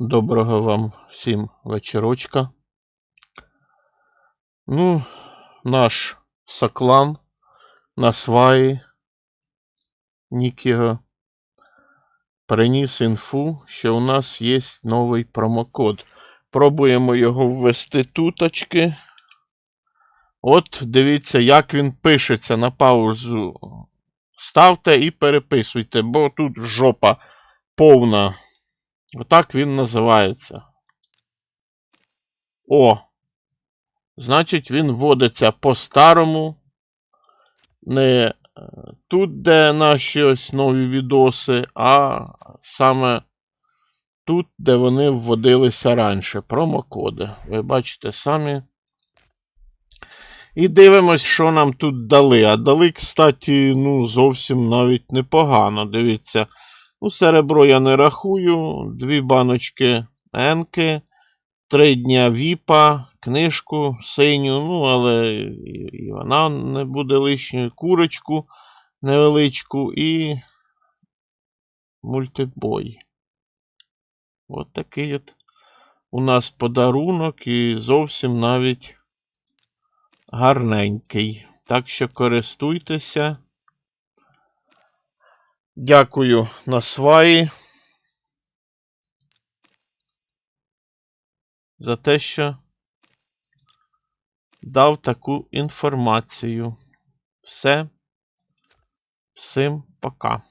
Доброго вам всім вечорочка. Ну, наш соклан на сваї Нікіго приніс інфу, що у нас є новий промокод. Пробуємо його ввести туточки. От, дивіться, як він пишеться на паузу. Ставте і переписуйте, бо тут жопа повна. Отак він називається. О. Значить, він вводиться по-старому. Не е, тут, де наші ось нові відоси, а саме тут, де вони вводилися раніше. Промокоди. Ви бачите самі. І дивимось, що нам тут дали. А дали, кстати, ну, зовсім навіть непогано. Дивіться. Ну, серебро я не рахую. Дві баночки енки, три дня віпа, книжку синю, ну, але і, вона не буде лишньою. Курочку невеличку і мультибой. От такий от у нас подарунок і зовсім навіть гарненький. Так що користуйтеся. Дякую на сваї за те, що дав таку інформацію. Все. Всім пока.